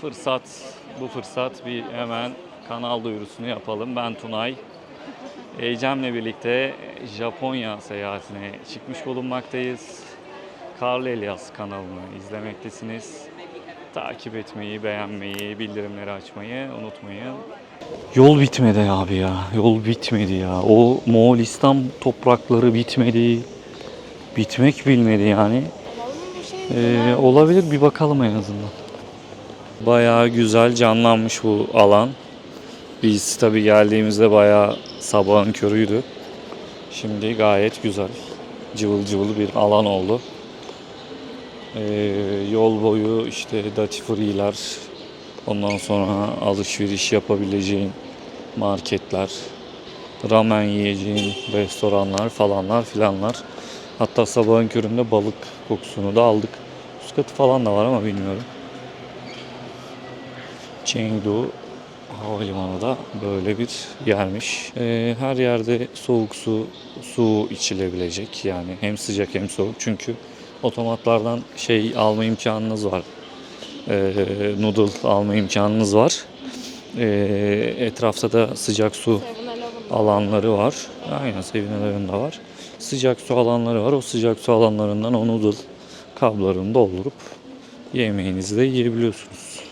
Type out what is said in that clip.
Fırsat, bu fırsat bir hemen kanal duyurusunu yapalım. Ben Tunay. Ecem'le birlikte Japonya seyahatine çıkmış bulunmaktayız. Karlı Elias kanalını izlemektesiniz. Takip etmeyi, beğenmeyi, bildirimleri açmayı unutmayın. Yol bitmedi abi ya. Yol bitmedi ya. O Moğolistan toprakları bitmedi. Bitmek bilmedi yani. Ee, olabilir bir bakalım en azından. Bayağı güzel canlanmış bu alan. Biz tabii geldiğimizde bayağı sabahın körüydü. Şimdi gayet güzel. Cıvıl cıvıl bir alan oldu. Ee, yol boyu işte duty free'ler, ondan sonra alışveriş yapabileceğin marketler, ramen yiyeceğin restoranlar falanlar filanlar. Hatta sabahın köründe balık kokusunu da aldık. Buz katı falan da var ama bilmiyorum. Chengdu Havalimanı da böyle bir yermiş. Ee, her yerde soğuk su su içilebilecek yani hem sıcak hem soğuk çünkü otomatlardan şey alma imkanınız var. Ee, noodle alma imkanınız var. Ee, etrafta da sıcak su alanları var. Aynen Sevinelerin de var. Sıcak su alanları var. O sıcak su alanlarından o noodle kablarını doldurup yemeğinizi de yiyebiliyorsunuz.